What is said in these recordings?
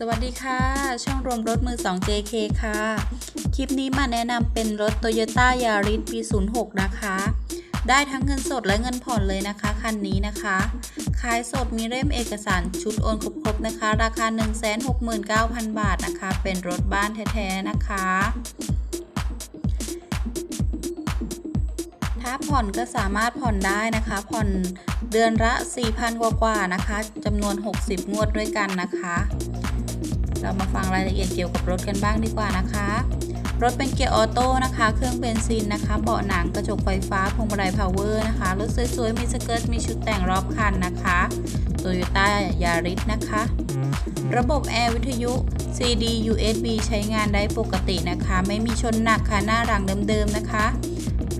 สวัสดีค่ะ ช่องรวมรถมือ 2 JK ค่ะ คลิปนี้มาแนะนำเป็นรถ Toyota Yaris ปี 06 นะคะ ได้ทั้งเงินสดและเงินผ่อนเลยนะคะ คันนี้นะคะ ขายสดมีเล่มเอกสารชุดโอนครบๆนะคะ ราคา 169,000 บาทนะคะ เป็นรถบ้านแท้ๆนะคะ ถ้าผ่อนก็สามารถผ่อนได้นะคะ ผ่อนเดือนละ 4,000 กว่าๆนะคะจำนวน 60 งวดด้วยกันนะคะ เรามาฟังรายละเอียดเกี่ยวกับรถกันบ้างดีกว่านะคะ รถเป็นเกียร์ออโต้นะคะ เครื่องเบนซินนะคะ เบาะหนังกระจกไฟฟ้าพวงมาลัยพาวเวอร์นะคะ รถสวยๆ มีสเกิร์ต มีชุดแต่งรอบคันนะคะ Toyota Yaris นะคะ ระบบแอร์วิทยุ CD USB ใช้งานได้ปกตินะคะ ไม่มีชนหนักค่ะหน้าหลังเดิมๆนะคะ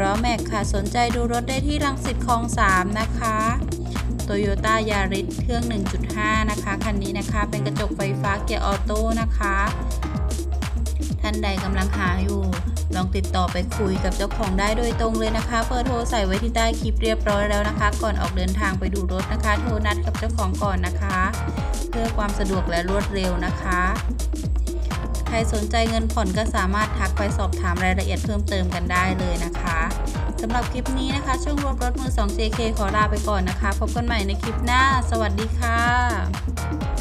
ล้อแม็กค่ะ สนใจดูรถได้ที่รังสิตคลอง 3 นะคะ Toyota Yaris เครื่อง 1.5 นะคะ คันนี้นะคะเป็นกระจกไฟฟ้าเกียร์ออโต้นะคะ ท่านใดกำลังหาอยู่ ลองติดต่อไปคุยกับเจ้าของได้โดยตรงเลยนะคะเบอร์โทรใส่ไว้ที่ใต้คลิปเรียบร้อยแล้วนะคะ ก่อนออกเดินทางไปดูรถนะคะ โทรนัดกับเจ้าของก่อนนะคะ เพื่อความสะดวกและรวดเร็วนะคะใครสนใจเงินผ่อนก็สามารถทักไปสอบถามรายละเอียดเพิ่มเติมกันได้เลยนะคะ สำหรับคลิปนี้นะคะ ช่วงรวมรถมือ 2 JK ขอลาไปก่อนนะคะ พบกันใหม่ในคลิปหน้า สวัสดีค่ะ